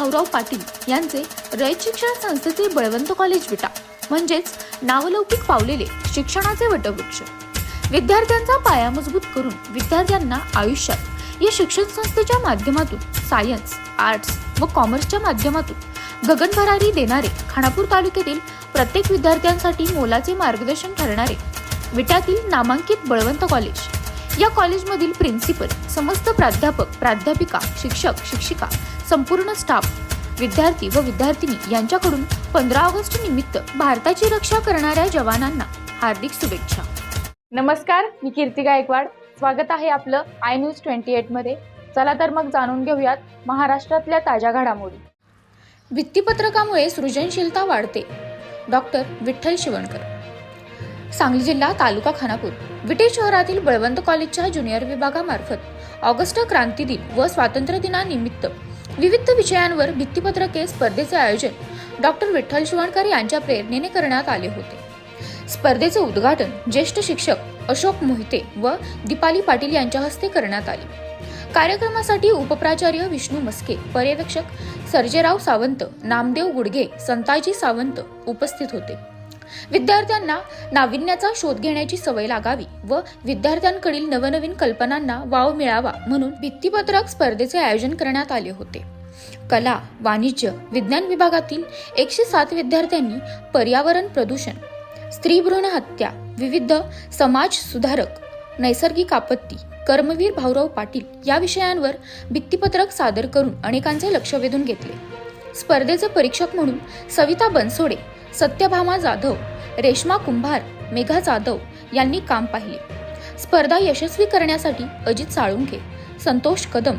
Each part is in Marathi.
भाऊराव पाटील यांचे रयत शिक्षण संस्थेचे बळवंत कॉलेज विटा. म्हणजेच नावलौकिक पावलेले शिक्षणाचे वटवृक्ष. विद्यार्थ्यांचा पाया मजबूत करून विद्यार्थ्यांना आयुष्यात या शिक्षण संस्थेच्या माध्यमातून सायन्स आर्ट्स व कॉमर्सच्या माध्यमातून गगनभरारी देणारे खानापूर तालुक्यातील प्रत्येक विद्यार्थ्यांसाठी मोलाचे मार्गदर्शन ठरणारे विटातील नामांकित बळवंत कॉलेज या कॉलेजमधील प्रिन्सिपल समस्त प्राध्यापक प्राध्यापिका शिक्षक शिक्षिका संपूर्ण स्टाफ विद्यार्थी व विद्यार्थिनी यांच्याकडून पंधरा ऑगस्ट निमित्त भारताची रक्षा करणाऱ्या जवानांना हार्दिक शुभेच्छा. नमस्कार मी कीर्ती गायकवाड. स्वागत आहे आपलं आय न्यूज ट्वेंटी एटमध्ये चला तर मग जाणून घेऊयात महाराष्ट्रातल्या ताज्या घडामोडी. भित्तीपत्रकामुळे सृजनशीलता वाढते. डॉक्टर विठ्ठल शिवणकर. सांगली जिल्हा तालुका खानापूर. विटे शहरातील बळवंत कॉलेजच्या ज्युनियर विभागामार्फत ऑगस्ट क्रांती दिन व स्वातंत्र्य दिनानिमित्त विविध विषयांवर भित्तीपत्रके स्पर्धेचे आयोजन डॉक्टर विठ्ठल शिवणकर यांच्या प्रेरणेने करण्यात आले होते. स्पर्धेचे उद्घाटन ज्येष्ठ शिक्षक अशोक मोहिते व दीपाली पाटील यांच्या हस्ते करण्यात आले. कार्यक्रमासाठी उपप्राचार्य विष्णू मस्के पर्यवेक्षक सर्जेराव सावंत नामदेव गुडगे संताजी सावंत उपस्थित होते. विद्यार्थ्यांना नाविन्याचा शोध घेण्याची सवय लागावी व विद्यार्थ्यांकडील नवनवीन कल्पनांना वाव मिळावा म्हणून भित्तीपत्रक स्पर्धेचे आयोजन करण्यात आले होते. कला वाणिज्य विज्ञान विभागातील एकशे सात विद्यार्थ्यांनी पर्यावरण प्रदूषण स्त्रीभ्रूण हत्या विविध समाज सुधारक नैसर्गिक आपत्ती कर्मवीर भाऊराव पाटील या विषयांवर भित्तीपत्रक सादर करून अनेकांचे लक्ष वेधून घेतले. स्पर्धेचे परीक्षक म्हणून सविता बनसोडे सत्यभामा जाधव रेश्मा कुंभार मेघा जाधव यांनी काम पाहिले. स्पर्धा यशस्वी करण्यासाठी अजित साळुंखे संतोष कदम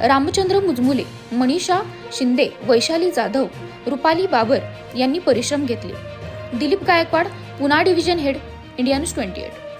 रामचंद्र मुजमुले मनीषा शिंदे वैशाली जाधव रुपाली बाबर यांनी परिश्रम घेतले. Dilip Gaikwad Pune division head Indian twenty eight.